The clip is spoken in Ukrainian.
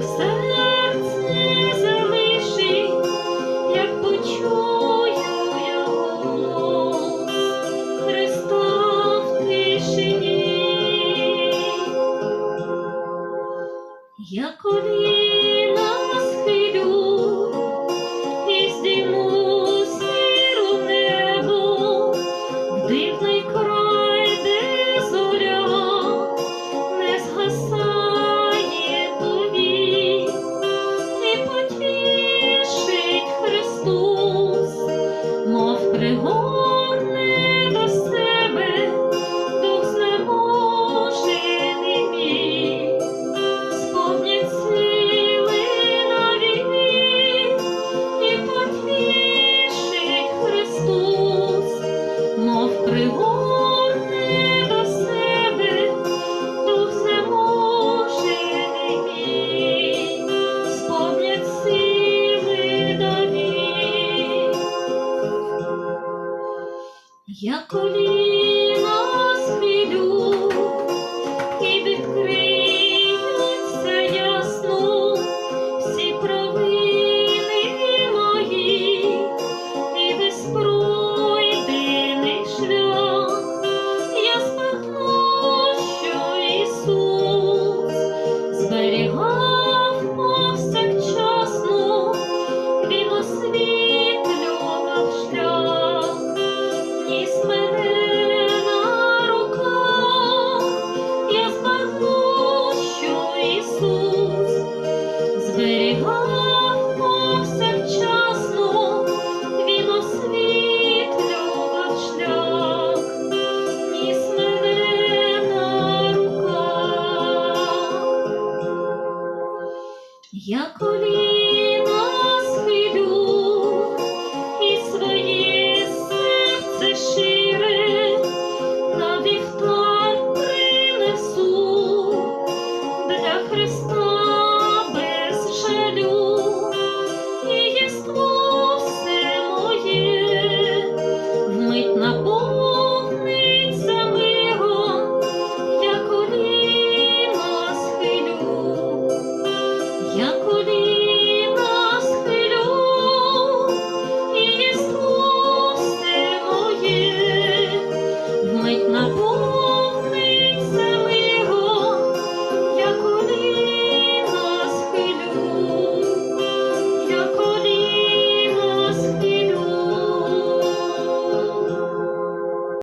смуток залишить, як почую його Христа в тишині, як. 以役に Yakuli